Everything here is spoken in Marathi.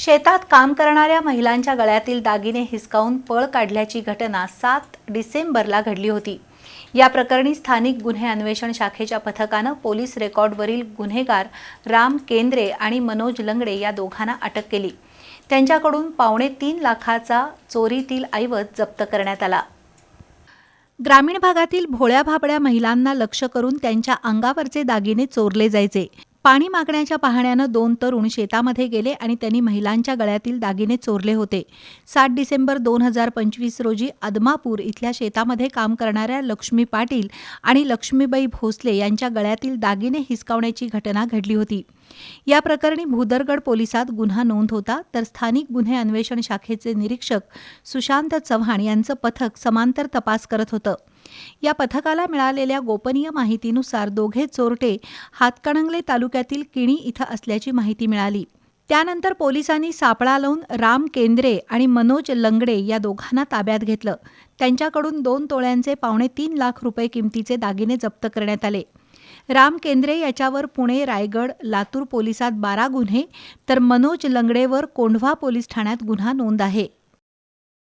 शेतात काम करणाऱ्या महिलांच्या गळ्यातील दागिने हिसकावून पळ काढल्याची घटना सात डिसेंबरला घडली होती. या प्रकरणी स्थानिक गुन्हे अन्वेषण शाखेच्या पथकानं पोलीस रेकॉर्डवरील गुन्हेगार राम केंद्रे आणि मनोज लंगडे या दोघांना अटक केली. त्यांच्याकडून पावणे तीन लाखाचा चोरीतील ऐवज जप्त करण्यात आला. ग्रामीण भागातील भोळ्या भाबड्या महिलांना लक्ष करून त्यांच्या अंगावरचे दागिने चोरले जायचे. पाणी मागण्याच्या पाहण्यानं दोन तरुण शेतामध्ये गेले आणि त्यांनी महिलांच्या गळ्यातील दागिने चोरले होते. सात डिसेंबर दोन हजार पंचवीस रोजी अदमापूर इथल्या शेतामध्ये काम करणाऱ्या लक्ष्मी पाटील आणि लक्ष्मीबाई भोसले यांच्या गळ्यातील दागिने हिसकावण्याची घटना घडली होती. या प्रकरणी भूदरगड पोलिसात गुन्हा नोंद होता तर स्थानिक गुन्हे अन्वेषण शाखेचे निरीक्षक सुशांत चव्हाण यांचं पथक समांतर तपास करत होतं. या पथकाला मिळालेल्या गोपनीय माहितीनुसार दोघे चोरटे हातकणंगले तालुक्यातील किणी इथं असल्याची माहिती मिळाली. त्यानंतर पोलिसांनी सापळा लावून राम केंद्रे आणि मनोज लंगडे या दोघांना ताब्यात घेतलं. त्यांच्याकडून दोन तोळ्यांचे पावणे तीन लाख रुपये किमतीचे दागिने जप्त करण्यात आले. राम केंद्रे याच्यावर पुणे रायगड लातूर पोलिसात बारा गुन्हे तर मनोज लंगडेवर कोंढवा पोलीस ठाण्यात गुन्हा नोंद आहे.